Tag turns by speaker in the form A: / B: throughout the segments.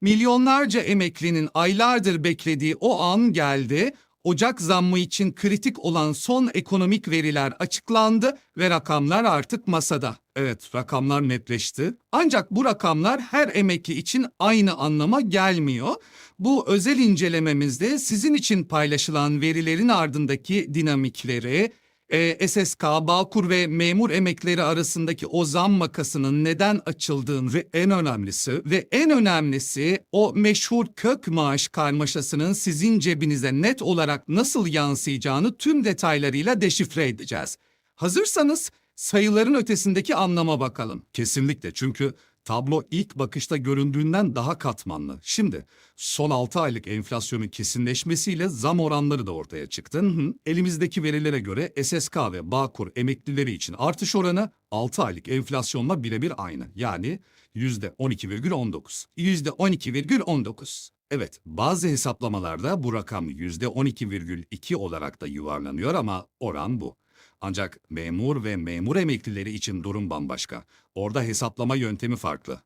A: Milyonlarca emeklinin aylardır beklediği o an geldi. Ocak zammı için kritik olan son ekonomik veriler açıklandı ve rakamlar artık masada. Evet, rakamlar netleşti. Ancak bu rakamlar her emekli için aynı anlama gelmiyor. Bu özel incelememizde sizin için paylaşılan verilerin ardındaki dinamikleri, e, SSK, Bağkur ve memur emekleri arasındaki o zam makasının neden açıldığını ve en önemlisi ve en önemlisi o meşhur kök maaş karmaşasının sizin cebinize net olarak nasıl yansıyacağını tüm detaylarıyla deşifre edeceğiz. Hazırsanız sayıların ötesindeki anlama bakalım. Kesinlikle çünkü tablo ilk bakışta göründüğünden daha katmanlı. Şimdi son 6 aylık enflasyonun kesinleşmesiyle zam oranları da ortaya çıktı. Elimizdeki verilere göre SSK ve Bağkur emeklileri için artış oranı 6 aylık enflasyonla birebir aynı. Yani %12,19. %12,19. Evet, bazı hesaplamalarda bu rakam %12,2 olarak da yuvarlanıyor ama oran bu. Ancak memur ve memur emeklileri için durum bambaşka. Orada hesaplama yöntemi farklı.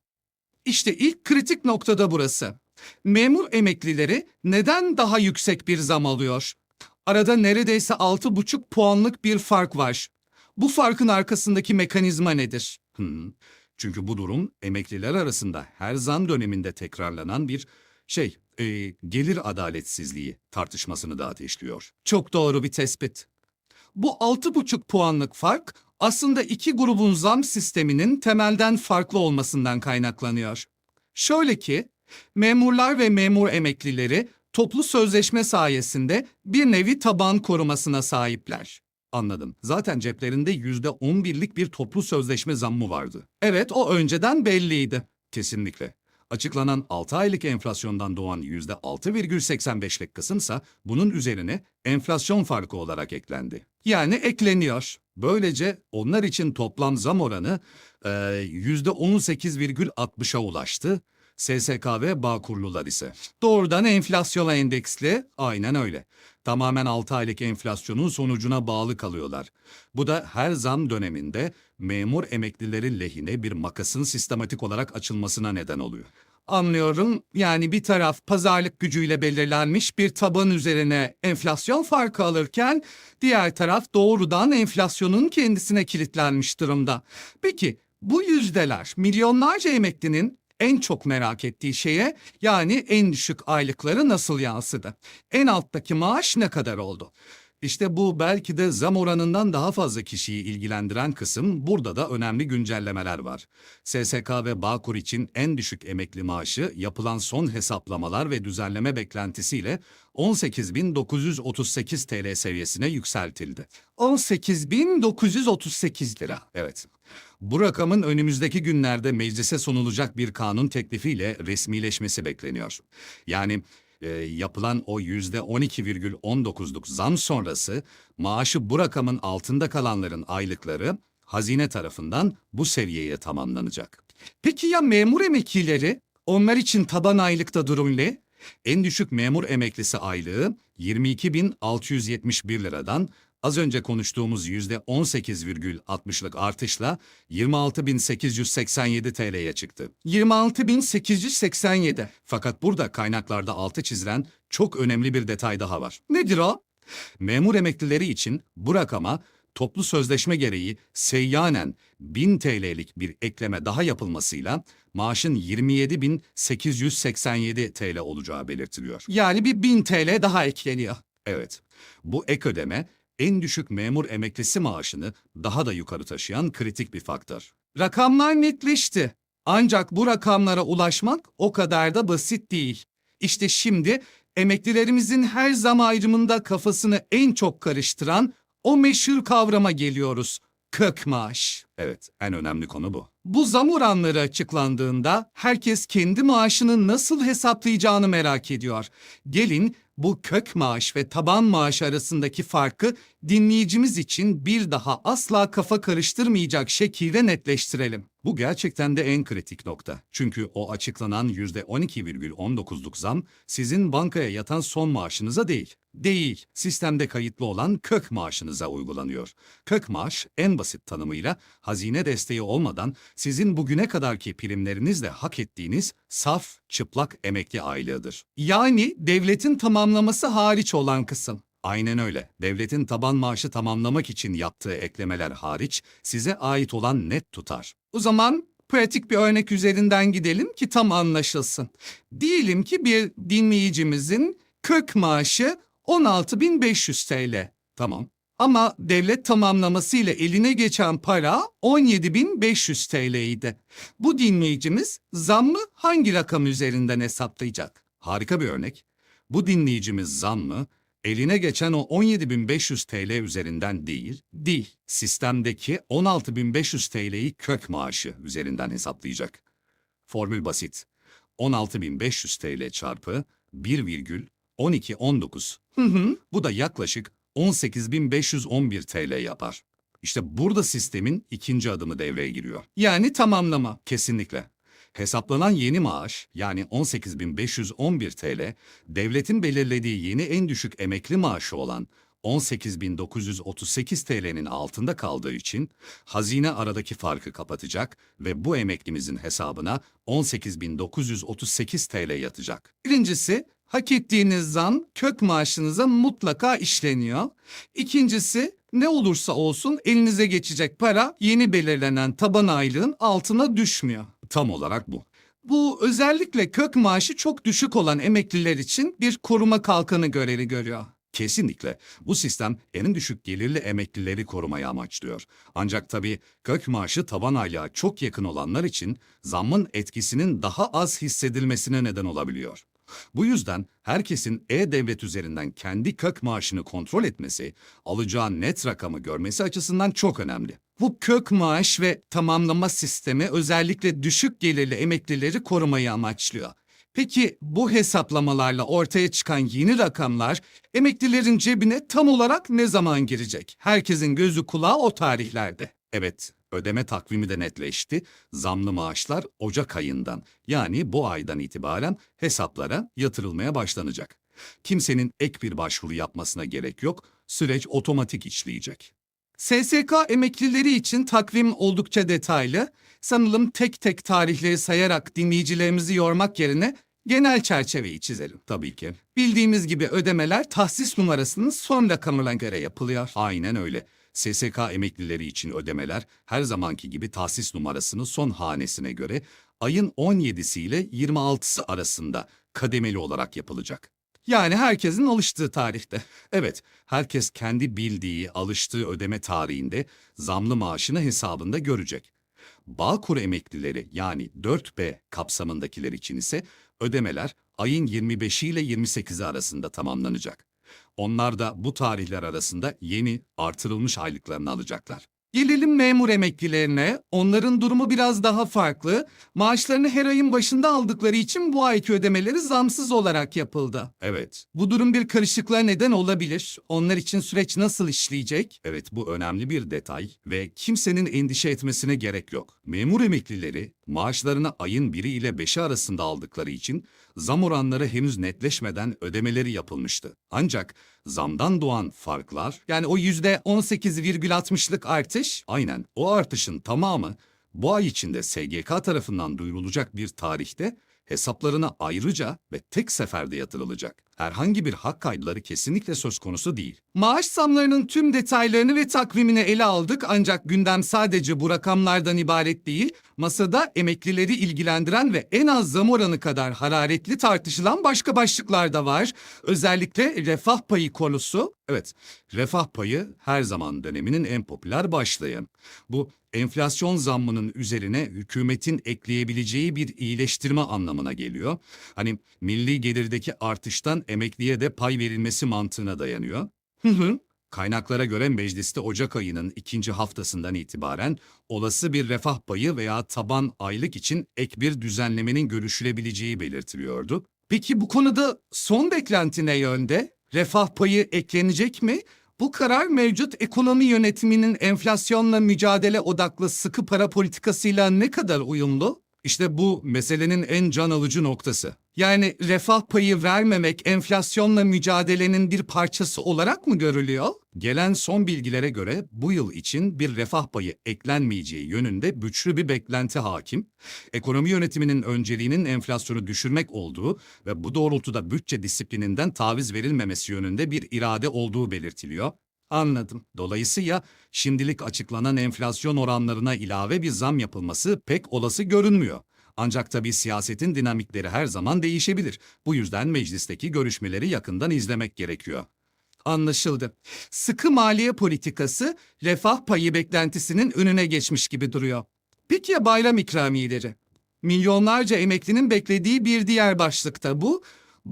A: İşte ilk kritik noktada burası. Memur emeklileri neden daha yüksek bir zam alıyor? Arada neredeyse 6,5 puanlık bir fark var. Bu farkın arkasındaki mekanizma nedir? Hmm. Çünkü bu durum emekliler arasında her zam döneminde tekrarlanan bir şey, e, gelir adaletsizliği tartışmasını da ateşliyor. Çok doğru bir tespit. Bu 6,5 puanlık fark aslında iki grubun zam sisteminin temelden farklı olmasından kaynaklanıyor. Şöyle ki, memurlar ve memur emeklileri toplu sözleşme sayesinde bir nevi taban korumasına sahipler. Anladım. Zaten ceplerinde %11'lik bir toplu sözleşme zammı vardı. Evet, o önceden belliydi. Kesinlikle. Açıklanan 6 aylık enflasyondan doğan %6,85'lik kısımsa bunun üzerine enflasyon farkı olarak eklendi. Yani ekleniyor. Böylece onlar için toplam zam oranı e, %18,60'a ulaştı. SSK ve Bağkurlular ise. Doğrudan enflasyona endeksli, aynen öyle. Tamamen 6 aylık enflasyonun sonucuna bağlı kalıyorlar. Bu da her zam döneminde memur emeklilerin lehine bir makasın sistematik olarak açılmasına neden oluyor. Anlıyorum. Yani bir taraf pazarlık gücüyle belirlenmiş bir taban üzerine enflasyon farkı alırken diğer taraf doğrudan enflasyonun kendisine kilitlenmiş durumda. Peki bu yüzdeler milyonlarca emeklinin en çok merak ettiği şeye yani en düşük aylıkları nasıl yansıdı? En alttaki maaş ne kadar oldu? İşte bu belki de zam oranından daha fazla kişiyi ilgilendiren kısım burada da önemli güncellemeler var. SSK ve Bağkur için en düşük emekli maaşı yapılan son hesaplamalar ve düzenleme beklentisiyle 18.938 TL seviyesine yükseltildi. 18.938 lira. Evet. Bu rakamın önümüzdeki günlerde meclise sunulacak bir kanun teklifiyle resmileşmesi bekleniyor. Yani e, yapılan o yüzde 12,19'luk zam sonrası maaşı bu rakamın altında kalanların aylıkları hazine tarafından bu seviyeye tamamlanacak. Peki ya memur emeklileri? Onlar için taban aylıkta durum ne? En düşük memur emeklisi aylığı 22.671 liradan az önce konuştuğumuz %18,60'lık artışla 26.887 TL'ye çıktı. 26.887. Fakat burada kaynaklarda altı çizilen çok önemli bir detay daha var. Nedir o? Memur emeklileri için bu rakama toplu sözleşme gereği seyyanen 1000 TL'lik bir ekleme daha yapılmasıyla maaşın 27.887 TL olacağı belirtiliyor. Yani bir 1000 TL daha ekleniyor. Evet. Bu ek ödeme en düşük memur emeklisi maaşını daha da yukarı taşıyan kritik bir faktör. Rakamlar netleşti. Ancak bu rakamlara ulaşmak o kadar da basit değil. İşte şimdi emeklilerimizin her zam ayrımında kafasını en çok karıştıran o meşhur kavrama geliyoruz. Kök maaş. Evet, en önemli konu bu. Bu zam oranları açıklandığında herkes kendi maaşını nasıl hesaplayacağını merak ediyor. Gelin bu kök maaş ve taban maaş arasındaki farkı dinleyicimiz için bir daha asla kafa karıştırmayacak şekilde netleştirelim. Bu gerçekten de en kritik nokta. Çünkü o açıklanan %12,19'luk zam sizin bankaya yatan son maaşınıza değil. Değil, sistemde kayıtlı olan kök maaşınıza uygulanıyor. Kök maaş en basit tanımıyla hazine desteği olmadan sizin bugüne kadarki primlerinizle hak ettiğiniz saf, çıplak emekli aylığıdır. Yani devletin tamamlaması hariç olan kısım. Aynen öyle. Devletin taban maaşı tamamlamak için yaptığı eklemeler hariç size ait olan net tutar. O zaman pratik bir örnek üzerinden gidelim ki tam anlaşılsın. Diyelim ki bir dinleyicimizin kök maaşı 16.500 TL. Tamam. Ama devlet tamamlaması ile eline geçen para 17.500 TL idi. Bu dinleyicimiz zammı hangi rakam üzerinden hesaplayacak? Harika bir örnek. Bu dinleyicimiz zammı eline geçen o 17.500 TL üzerinden değil, değil, sistemdeki 16.500 TL'yi kök maaşı üzerinden hesaplayacak. Formül basit. 16.500 TL çarpı 1,1219. Hı hı. Bu da yaklaşık 18.511 TL yapar. İşte burada sistemin ikinci adımı devreye giriyor. Yani tamamlama. Kesinlikle. Hesaplanan yeni maaş yani 18.511 TL, devletin belirlediği yeni en düşük emekli maaşı olan 18.938 TL'nin altında kaldığı için hazine aradaki farkı kapatacak ve bu emeklimizin hesabına 18.938 TL yatacak. Birincisi, hak ettiğiniz zam kök maaşınıza mutlaka işleniyor. İkincisi, ne olursa olsun elinize geçecek para yeni belirlenen taban aylığın altına düşmüyor. Tam olarak bu. Bu özellikle kök maaşı çok düşük olan emekliler için bir koruma kalkanı görevi görüyor. Kesinlikle. Bu sistem en düşük gelirli emeklileri korumayı amaçlıyor. Ancak tabii kök maaşı taban aylığa çok yakın olanlar için zammın etkisinin daha az hissedilmesine neden olabiliyor. Bu yüzden herkesin e-devlet üzerinden kendi kök maaşını kontrol etmesi, alacağı net rakamı görmesi açısından çok önemli. Bu kök maaş ve tamamlama sistemi özellikle düşük gelirli emeklileri korumayı amaçlıyor. Peki bu hesaplamalarla ortaya çıkan yeni rakamlar emeklilerin cebine tam olarak ne zaman girecek? Herkesin gözü kulağı o tarihlerde. Evet, ödeme takvimi de netleşti. Zamlı maaşlar Ocak ayından yani bu aydan itibaren hesaplara yatırılmaya başlanacak. Kimsenin ek bir başvuru yapmasına gerek yok. Süreç otomatik işleyecek. SSK emeklileri için takvim oldukça detaylı. Sanırım tek tek tarihleri sayarak dinleyicilerimizi yormak yerine genel çerçeveyi çizelim. Tabii ki. Bildiğimiz gibi ödemeler tahsis numarasının son rakamına göre yapılıyor. Aynen öyle. SSK emeklileri için ödemeler her zamanki gibi tahsis numarasının son hanesine göre ayın 17'si ile 26'sı arasında kademeli olarak yapılacak. Yani herkesin alıştığı tarihte. Evet, herkes kendi bildiği, alıştığı ödeme tarihinde zamlı maaşını hesabında görecek. Bağkur emeklileri yani 4B kapsamındakiler için ise ödemeler ayın 25'i ile 28'i arasında tamamlanacak. Onlar da bu tarihler arasında yeni artırılmış aylıklarını alacaklar. Gelelim memur emeklilerine. Onların durumu biraz daha farklı. Maaşlarını her ayın başında aldıkları için bu ayki ödemeleri zamsız olarak yapıldı. Evet. Bu durum bir karışıklığa neden olabilir. Onlar için süreç nasıl işleyecek? Evet bu önemli bir detay ve kimsenin endişe etmesine gerek yok. Memur emeklileri maaşlarını ayın 1'i ile 5'i arasında aldıkları için zam oranları henüz netleşmeden ödemeleri yapılmıştı. Ancak zamdan doğan farklar yani o %18,60'lık artış aynen o artışın tamamı bu ay içinde SGK tarafından duyurulacak bir tarihte hesaplarına ayrıca ve tek seferde yatırılacak. Herhangi bir hak kaydıları kesinlikle söz konusu değil. Maaş zamlarının tüm detaylarını ve takvimini ele aldık ancak gündem sadece bu rakamlardan ibaret değil, masada emeklileri ilgilendiren ve en az zam oranı kadar hararetli tartışılan başka başlıklar da var. Özellikle refah payı konusu. Evet, refah payı her zaman döneminin en popüler başlığı. Bu enflasyon zammının üzerine hükümetin ekleyebileceği bir iyileştirme anlamına geliyor. Hani milli gelirdeki artıştan emekliye de pay verilmesi mantığına dayanıyor. Hı hı. Kaynaklara göre mecliste Ocak ayının ikinci haftasından itibaren olası bir refah payı veya taban aylık için ek bir düzenlemenin görüşülebileceği belirtiliyordu. Peki bu konuda son beklenti ne yönde? Refah payı eklenecek mi? Bu karar mevcut ekonomi yönetiminin enflasyonla mücadele odaklı sıkı para politikasıyla ne kadar uyumlu? İşte bu meselenin en can alıcı noktası. Yani refah payı vermemek enflasyonla mücadelenin bir parçası olarak mı görülüyor? Gelen son bilgilere göre bu yıl için bir refah payı eklenmeyeceği yönünde güçlü bir beklenti hakim. Ekonomi yönetiminin önceliğinin enflasyonu düşürmek olduğu ve bu doğrultuda bütçe disiplininden taviz verilmemesi yönünde bir irade olduğu belirtiliyor. Anladım. Dolayısıyla şimdilik açıklanan enflasyon oranlarına ilave bir zam yapılması pek olası görünmüyor. Ancak tabii siyasetin dinamikleri her zaman değişebilir. Bu yüzden meclisteki görüşmeleri yakından izlemek gerekiyor. Anlaşıldı. Sıkı maliye politikası refah payı beklentisinin önüne geçmiş gibi duruyor. Peki ya bayram ikramiyeleri? Milyonlarca emeklinin beklediği bir diğer başlıkta bu.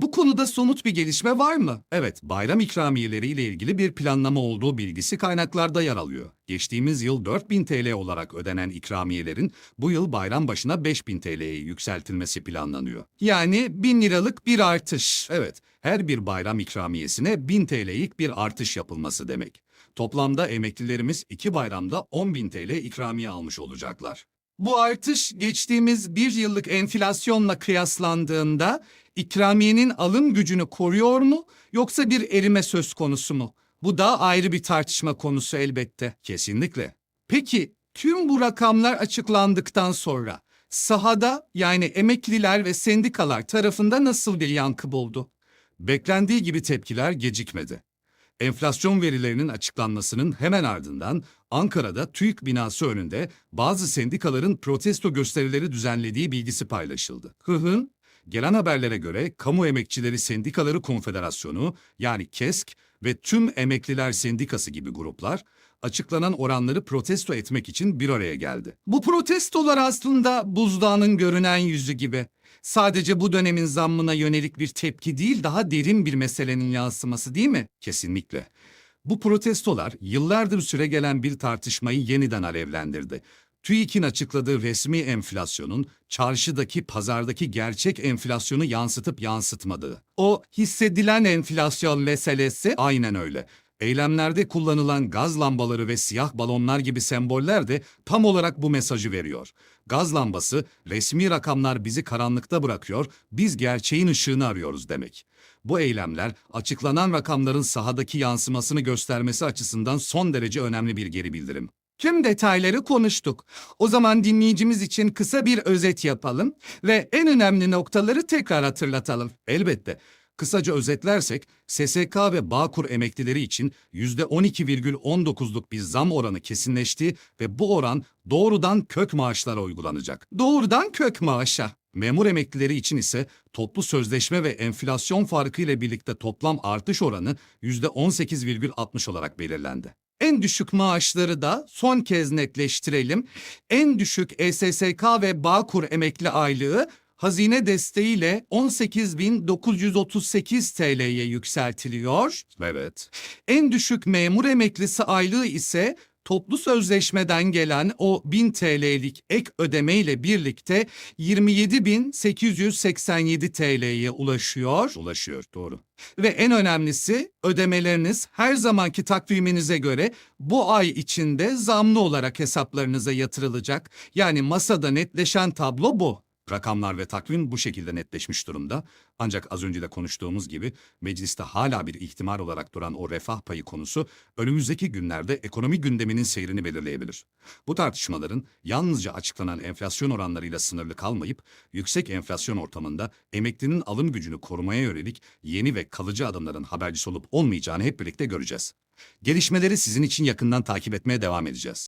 A: Bu konuda somut bir gelişme var mı? Evet, bayram ikramiyeleriyle ilgili bir planlama olduğu bilgisi kaynaklarda yer alıyor. Geçtiğimiz yıl 4000 TL olarak ödenen ikramiyelerin bu yıl bayram başına 5000 TL'ye yükseltilmesi planlanıyor. Yani 1000 liralık bir artış. Evet, her bir bayram ikramiyesine 1000 TL'lik bir artış yapılması demek. Toplamda emeklilerimiz iki bayramda 10.000 TL ikramiye almış olacaklar. Bu artış geçtiğimiz bir yıllık enflasyonla kıyaslandığında ikramiyenin alım gücünü koruyor mu yoksa bir erime söz konusu mu? Bu da ayrı bir tartışma konusu elbette. Kesinlikle. Peki tüm bu rakamlar açıklandıktan sonra sahada yani emekliler ve sendikalar tarafında nasıl bir yankı buldu? Beklendiği gibi tepkiler gecikmedi. Enflasyon verilerinin açıklanmasının hemen ardından Ankara'da TÜİK binası önünde bazı sendikaların protesto gösterileri düzenlediği bilgisi paylaşıldı. Hı hı. Gelen haberlere göre Kamu Emekçileri Sendikaları Konfederasyonu yani KESK ve tüm Emekliler Sendikası gibi gruplar açıklanan oranları protesto etmek için bir araya geldi. Bu protestolar aslında buzdağının görünen yüzü gibi. Sadece bu dönemin zammına yönelik bir tepki değil, daha derin bir meselenin yansıması değil mi? Kesinlikle. Bu protestolar yıllardır süre gelen bir tartışmayı yeniden alevlendirdi. TÜİK'in açıkladığı resmi enflasyonun çarşıdaki, pazardaki gerçek enflasyonu yansıtıp yansıtmadığı. O hissedilen enflasyon meselesi aynen öyle. Eylemlerde kullanılan gaz lambaları ve siyah balonlar gibi semboller de tam olarak bu mesajı veriyor. Gaz lambası, resmi rakamlar bizi karanlıkta bırakıyor, biz gerçeğin ışığını arıyoruz demek. Bu eylemler, açıklanan rakamların sahadaki yansımasını göstermesi açısından son derece önemli bir geri bildirim. Tüm detayları konuştuk. O zaman dinleyicimiz için kısa bir özet yapalım ve en önemli noktaları tekrar hatırlatalım. Elbette. Kısaca özetlersek, SSK ve Bağkur emeklileri için %12,19'luk bir zam oranı kesinleşti ve bu oran doğrudan kök maaşlara uygulanacak. Doğrudan kök maaşa. Memur emeklileri için ise toplu sözleşme ve enflasyon farkı ile birlikte toplam artış oranı %18,60 olarak belirlendi. En düşük maaşları da son kez netleştirelim. En düşük ESSK ve Bağkur emekli aylığı hazine desteğiyle 18.938 TL'ye yükseltiliyor. Evet. En düşük memur emeklisi aylığı ise toplu sözleşmeden gelen o 1000 TL'lik ek ödemeyle birlikte 27.887 TL'ye ulaşıyor. Ulaşıyor, doğru. Ve en önemlisi ödemeleriniz her zamanki takviminize göre bu ay içinde zamlı olarak hesaplarınıza yatırılacak. Yani masada netleşen tablo bu. Rakamlar ve takvim bu şekilde netleşmiş durumda. Ancak az önce de konuştuğumuz gibi mecliste hala bir ihtimal olarak duran o refah payı konusu önümüzdeki günlerde ekonomi gündeminin seyrini belirleyebilir. Bu tartışmaların yalnızca açıklanan enflasyon oranlarıyla sınırlı kalmayıp yüksek enflasyon ortamında emeklinin alım gücünü korumaya yönelik yeni ve kalıcı adımların habercisi olup olmayacağını hep birlikte göreceğiz. Gelişmeleri sizin için yakından takip etmeye devam edeceğiz.